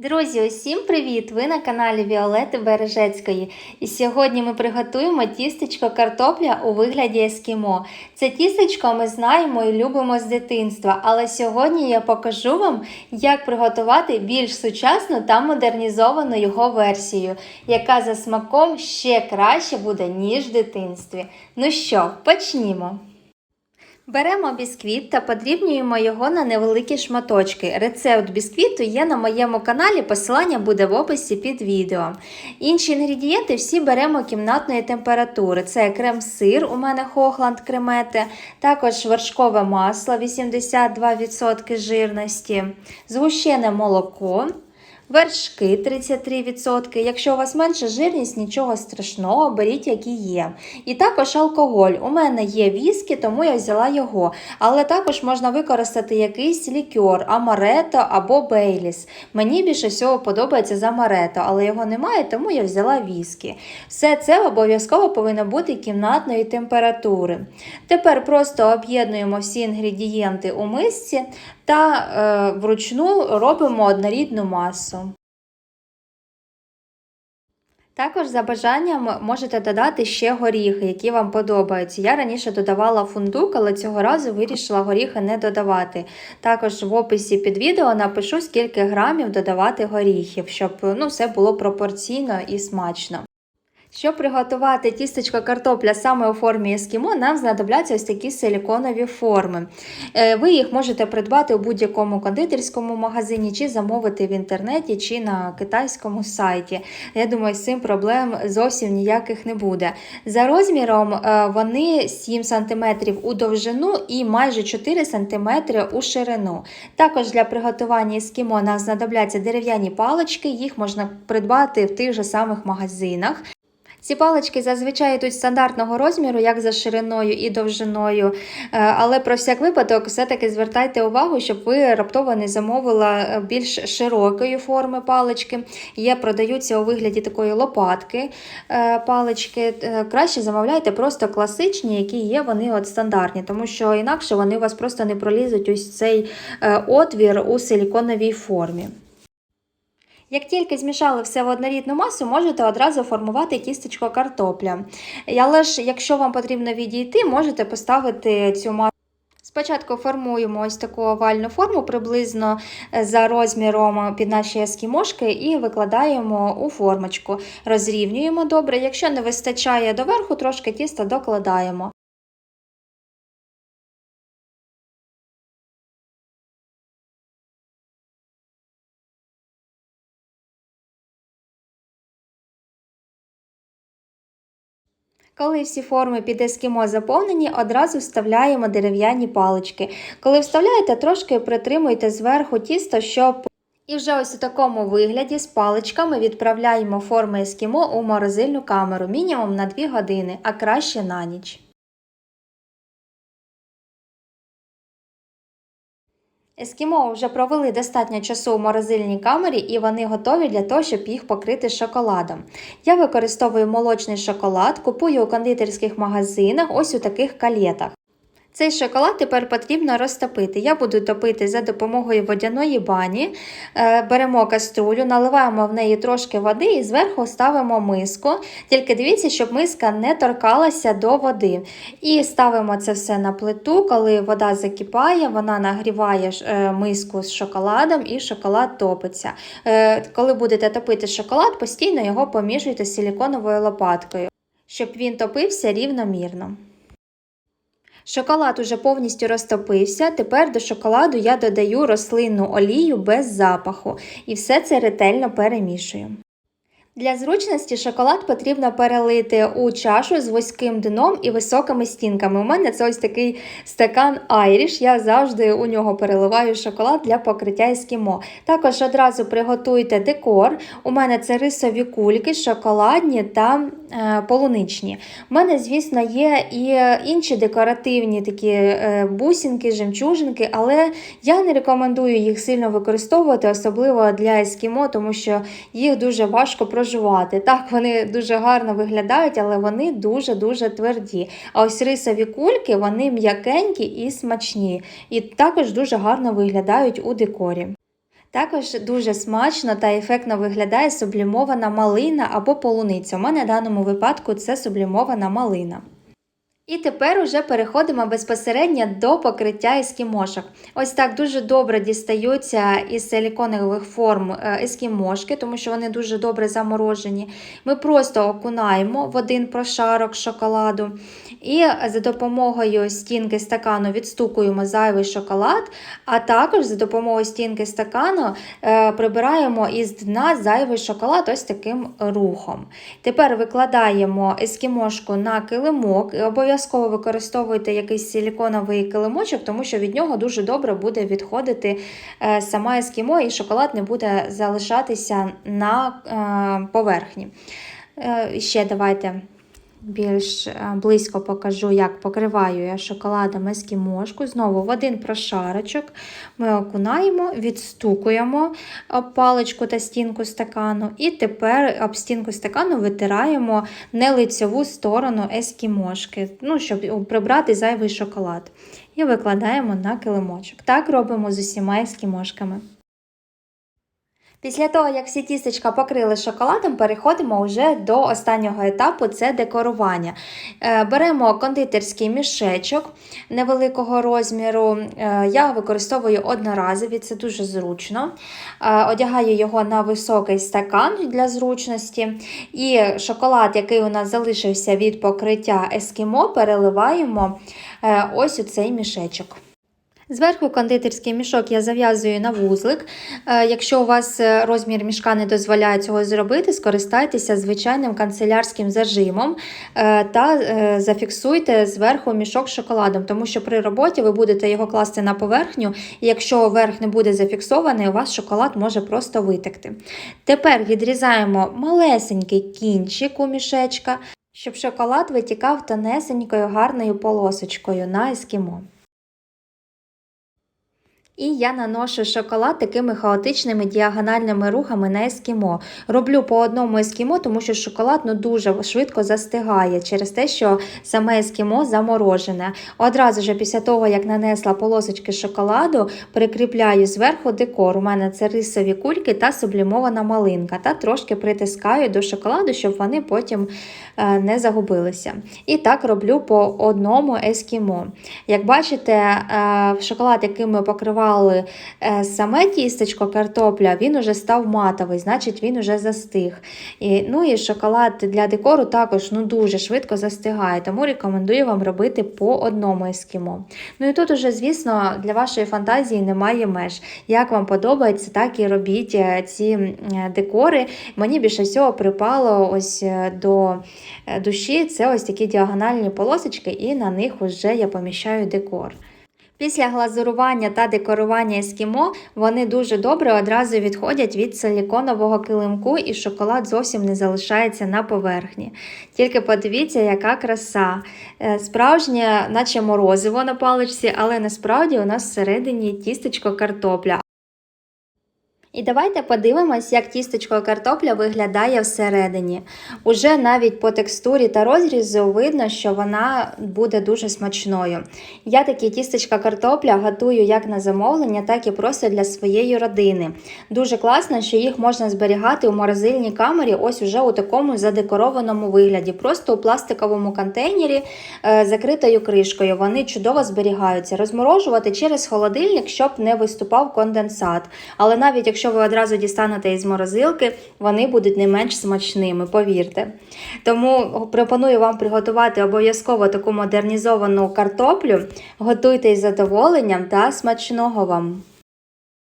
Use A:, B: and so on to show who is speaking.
A: Друзі, усім привіт! Ви на каналі Віолети Бережецької. І сьогодні ми приготуємо тістечко картопля у вигляді ескімо. Це тістечко ми знаємо і любимо з дитинства, але сьогодні я покажу вам, як приготувати більш сучасну та модернізовану його версію, яка за смаком ще краще буде, ніж в дитинстві. Ну що, почнімо! Беремо бісквіт та подрібнюємо його на невеликі шматочки. Рецепт бісквіту є на моєму каналі, посилання буде в описі під відео. Інші інгредієнти всі беремо кімнатної температури. Це крем-сир, у мене Хохланд кремете, також вершкове масло 82% жирності, згущене молоко. Вершки 33%. Якщо у вас менша жирність, нічого страшного, беріть, які є. І також алкоголь. У мене є віскі, тому я взяла його. Але також можна використати якийсь лікер, амарето або бейліс. Мені більше всього подобається з амарето, але його немає, тому я взяла віскі. Все це обов'язково повинно бути кімнатної температури. Тепер просто об'єднуємо всі інгредієнти у мисці та е, вручну робимо однорідну масу. Також за бажанням можете додати ще горіхи, які вам подобаються. Я раніше додавала фундук, але цього разу вирішила горіхи не додавати. Також в описі під відео напишу, скільки грамів додавати горіхів, щоб ну, все було пропорційно і смачно. Щоб приготувати тістечко картопля саме у формі ескімо, нам знадобляться ось такі силіконові форми. Е, Ви їх можете придбати у будь-якому кондитерському магазині, чи замовити в інтернеті, чи на китайському сайті. Я думаю, з цим проблем зовсім ніяких не буде. За розміром е, вони 7 см у довжину і майже 4 см у ширину. Також для приготування ескімо нам знадобляться дерев'яні палички, їх можна придбати в тих же самих магазинах. Ці палички зазвичай йдуть стандартного розміру, як за шириною і довжиною. Е, Але про всяк випадок, все-таки звертайте увагу, щоб ви раптово не замовила більш широкої форми палички. Є, продаються у вигляді такої лопатки е, палички. Е, Краще замовляйте просто класичні, які є, вони от стандартні, тому що інакше вони у вас просто не пролізуть ось цей е, отвір у силіконовій формі. Як тільки змішали все в однорідну масу, можете одразу формувати тістечко картопля. Але ж, якщо вам потрібно відійти, можете поставити цю масу. Спочатку формуємо ось таку овальну форму приблизно за розміром під наші ескімошки і викладаємо у формочку. Розрівнюємо добре. Якщо не вистачає доверху, трошки тіста докладаємо. Коли всі форми під ескімо заповнені, одразу вставляємо дерев'яні палички. Коли вставляєте, трошки притримуйте зверху тісто, щоб. І вже ось у такому вигляді з паличками відправляємо форми ескімо у морозильну камеру мінімум на 2 години, а краще на ніч. Ескімо вже провели достатньо часу у морозильній камері і вони готові для того, щоб їх покрити шоколадом. Я використовую молочний шоколад, купую у кондитерських магазинах ось у таких калєтах. Цей шоколад тепер потрібно розтопити. Я буду топити за допомогою водяної бані. Е, Беремо каструлю, наливаємо в неї трошки води і зверху ставимо миску. Тільки дивіться, щоб миска не торкалася до води. І ставимо це все на плиту. Коли вода закипає, вона нагріває е, миску з шоколадом і шоколад топиться. Е, Коли будете топити шоколад, постійно його помішуйте силіконовою лопаткою, щоб він топився рівномірно. Шоколад уже повністю розтопився. Тепер до шоколаду я додаю рослинну олію без запаху і все це ретельно перемішую. Для зручності шоколад потрібно перелити у чашу з вузьким дном і високими стінками. У мене це ось такий стакан Irish, Я завжди у нього переливаю шоколад для покриття ескімо. Також одразу приготуйте декор. У мене це рисові кульки, шоколадні та е, полуничні. У мене, звісно, є і інші декоративні такі е, бусинки, жемчужинки, але я не рекомендую їх сильно використовувати, особливо для ескімо, тому що їх дуже важко проживати проживати. Так, вони дуже гарно виглядають, але вони дуже-дуже тверді. А ось рисові кульки, вони м'якенькі і смачні. І також дуже гарно виглядають у декорі. Також дуже смачно та ефектно виглядає сублімована малина або полуниця. У мене в даному випадку це сублімована малина. І тепер уже переходимо безпосередньо до покриття ескімошок. Ось так дуже добре дістаються із силіконових форм е, ескімошки, тому що вони дуже добре заморожені. Ми просто окунаємо в один прошарок шоколаду і за допомогою стінки стакану відстукуємо зайвий шоколад, а також за допомогою стінки стакану е, прибираємо із дна зайвий шоколад ось таким рухом. Тепер викладаємо ескімошку на килимок і обов'язково використовуйте якийсь силіконовий килимочок, тому що від нього дуже добре буде відходити е, сама ескімо, і шоколад не буде залишатися на е, поверхні. Е, Ще давайте більш е, близько покажу, як покриваю я шоколадом ескімошку. Знову в один прошарочок ми окунаємо, відстукуємо паличку та стінку стакану, і тепер об стінку стакану витираємо не лицеву сторону ескімошки, ну, щоб прибрати зайвий шоколад. І викладаємо на килимочок. Так робимо з усіма ескімошками. Після того, як всі тістечка покрили шоколадом, переходимо вже до останнього етапу це декорування. Е, Беремо кондитерський мішечок невеликого розміру. Е, Я використовую одноразові, це дуже зручно. Е, Одягаю його на високий стакан для зручності. І шоколад, який у нас залишився від покриття ескімо, переливаємо ось у цей мішечок. Зверху кондитерський мішок я зав'язую на вузлик. Е, Якщо у вас е, розмір мішка не дозволяє цього зробити, скористайтеся звичайним канцелярським зажимом е, та зафіксуйте зверху мішок з шоколадом, тому що при роботі ви будете його класти на поверхню, і якщо верх не буде зафіксований, у вас шоколад може просто витекти. Тепер відрізаємо малесенький кінчик у мішечка, щоб шоколад витікав тонесенькою гарною полосочкою на ескімо. І я наношу шоколад такими хаотичними діагональними рухами на ескімо. Роблю по одному ескімо, тому що шоколад ну, дуже швидко застигає через те, що саме ескімо заморожене. Одразу ж після того, як нанесла полосочки шоколаду, прикріпляю зверху декор. У мене це рисові кульки та сублімована малинка. Та трошки притискаю до шоколаду, щоб вони потім е, не загубилися. І так роблю по одному ескімо. Як бачите, е, шоколад, яким ми покривали е, саме тістечко картопля, він уже став матовий, значить він уже застиг. І, ну і шоколад для декору також ну, дуже швидко застигає, тому рекомендую вам робити по одному ескімо. Ну і тут уже, звісно, для вашої фантазії немає меж. Як вам подобається, так і робіть е, ці е, декори. Мені більше всього припало ось до душі це ось такі діагональні полосочки, і на них вже я поміщаю декор. Після глазурування та декорування ескімо вони дуже добре одразу відходять від силіконового килимку і шоколад зовсім не залишається на поверхні. Тільки подивіться, яка краса. Е, Справжнє, наче морозиво на паличці, але насправді у нас всередині тістечко картопля. І давайте подивимось, як тістечко картопля виглядає всередині. Уже навіть по текстурі та розрізу видно, що вона буде дуже смачною. Я такі тістечка картопля готую як на замовлення, так і просто для своєї родини. Дуже класно, що їх можна зберігати у морозильній камері, ось уже у такому задекорованому вигляді, просто у пластиковому контейнері е, закритою кришкою. Вони чудово зберігаються. Розморожувати через холодильник, щоб не виступав конденсат. Але навіть якщо ви одразу дістанете із морозилки, вони будуть не менш смачними, повірте. Тому пропоную вам приготувати обов'язково таку модернізовану картоплю. Готуйте із задоволенням та смачного вам!